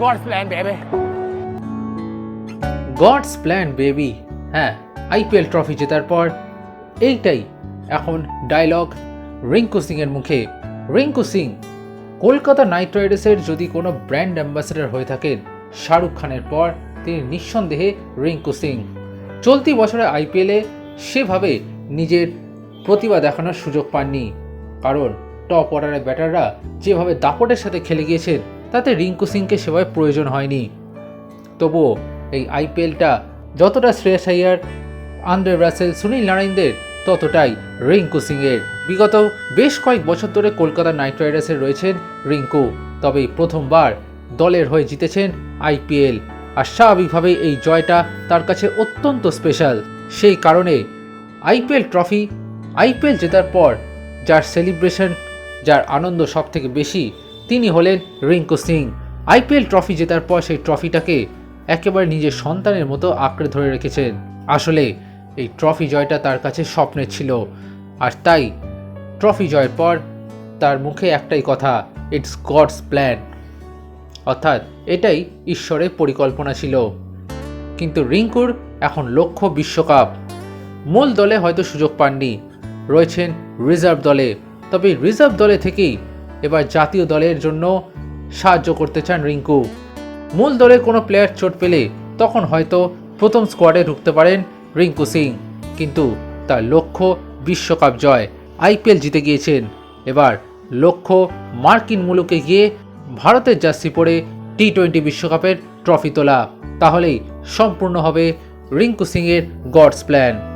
God's plan, baby. God's plan baby হ্যাঁ IPL trophy জেতার পর এইটাই এখন ডায়লগ রিঙ্কু সিংয়ের মুখে। রিঙ্কু সিং কলকাতা নাইট রাইডার্সের যদি কোনো ব্র্যান্ড অ্যাম্বাসেডর হয়ে থাকেন শাহরুখ খানের পর তিনি নিঃসন্দেহে রিঙ্কু সিং চলতি বছরে আইপিএলে সেভাবে নিজের প্রতিভা দেখানোর সুযোগ পাননি। কারণ টপ অর্ডারের ব্যাটাররা যেভাবে দাপটের সাথে খেলে গিয়েছেন তাতে রিঙ্কু সিংকে সেভাবে প্রয়োজন হয়নি। তবুও এই আইপিএলটা যতটা শ্রেয়াস আইয়ার, আন্দ্রে রাসেল, সুনীল নারায়ণদের, ততটাই রিঙ্কু সিংয়ের। বিগত বেশ কয়েক বছর ধরে কলকাতা নাইট রাইডার্সে রয়েছেন রিঙ্কু। তবে প্রথমবার দলের হয়ে জিতেছেন আইপিএল। আর স্বাভাবিকভাবেই এই জয়টা তার কাছে অত্যন্ত স্পেশাল। সেই কারণে আইপিএল ট্রফি, আইপিএল জেতার পর যার সেলিব্রেশন, যার আনন্দ সব থেকে বেশি তিনি হলেন রিঙ্কু সিং। আইপিএল ট্রফি জেতার পর সেই ট্রফিটাকে একেবারে নিজের সন্তানের মতো আঁকড়ে ধরে রেখেছেন। আসলে এই ট্রফি জয়টা তার কাছে স্বপ্নের ছিল। আর তাই ট্রফি জয়ের পর তার মুখে একটাই কথা ইটস গডস প্ল্যান অর্থাৎ এটাই ঈশ্বরের পরিকল্পনা ছিল। কিন্তু রিঙ্কুর এখন লক্ষ্য বিশ্বকাপ। মূল দলে হয়তো সুযোগ পাননি। রয়েছেন রিজার্ভ দলে। তবে রিজার্ভ দলে থেকেই এবার জাতীয় দলের জন্য সাহায্য করতে চান রিঙ্কু। মূল দলের কোনো প্লেয়ার চোট পেলে তখন হয়তো প্রথম স্কোয়াডে ঢুকতে পারেন রিঙ্কু সিং। কিন্তু তার লক্ষ্য বিশ্বকাপ জয়। আইপিএল জিতে গিয়েছেন। এবার লক্ষ্য মার্কিন মুলুকে গিয়ে ভারতের জার্সি পরে টি টোয়েন্টি বিশ্বকাপের ট্রফি তোলা। তাহলেই সম্পূর্ণ হবে রিঙ্কু সিংয়ের God's plan